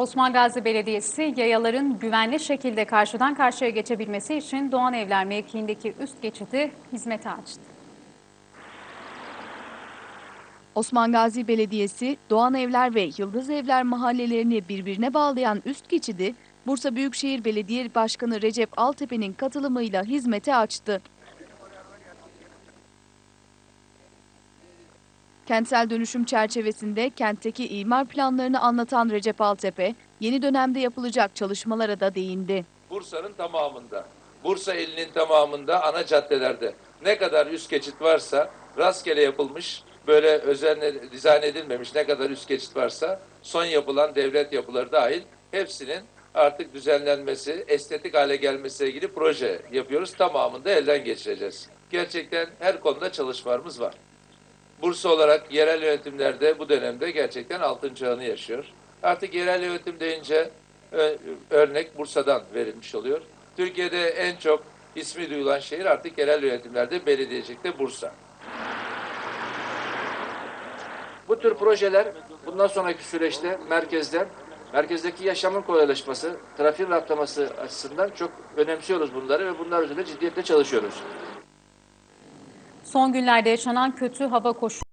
Osman Gazi Belediyesi yayaların güvenli şekilde karşıdan karşıya geçebilmesi için Doğan Evler mevkiindeki üst geçidi hizmete açtı. Osman Gazi Belediyesi, Doğan Evler ve Yıldız Evler mahallelerini birbirine bağlayan üst geçidi, Bursa Büyükşehir Belediye Başkanı Recep Altepe'nin katılımıyla hizmete açtı. Kentsel dönüşüm çerçevesinde kentteki imar planlarını anlatan Recep Altepe, yeni dönemde yapılacak çalışmalara da değindi. Bursa'nın tamamında, Bursa ilinin tamamında ana caddelerde ne kadar üst geçit varsa rastgele yapılmış, böyle özenle dizayn edilmemiş ne kadar üst geçit varsa son yapılan devlet yapıları dahil hepsinin artık düzenlenmesi, estetik hale gelmesiyle ilgili proje yapıyoruz. Tamamında elden geçireceğiz. Gerçekten her konuda çalışmalarımız var. Bursa olarak yerel yönetimlerde bu dönemde gerçekten altın çağını yaşıyor. Artık yerel yönetim deyince örnek Bursa'dan verilmiş oluyor. Türkiye'de en çok ismi duyulan şehir artık yerel yönetimlerde belediyecilikte Bursa. Bu tür projeler bundan sonraki süreçte merkezden, merkezdeki yaşamın kolaylaşması, trafiğin rahatlaması açısından çok önemsiyoruz bunları ve bunlar üzerinde ciddiyetle çalışıyoruz. Son günlerde yaşanan kötü hava koşulları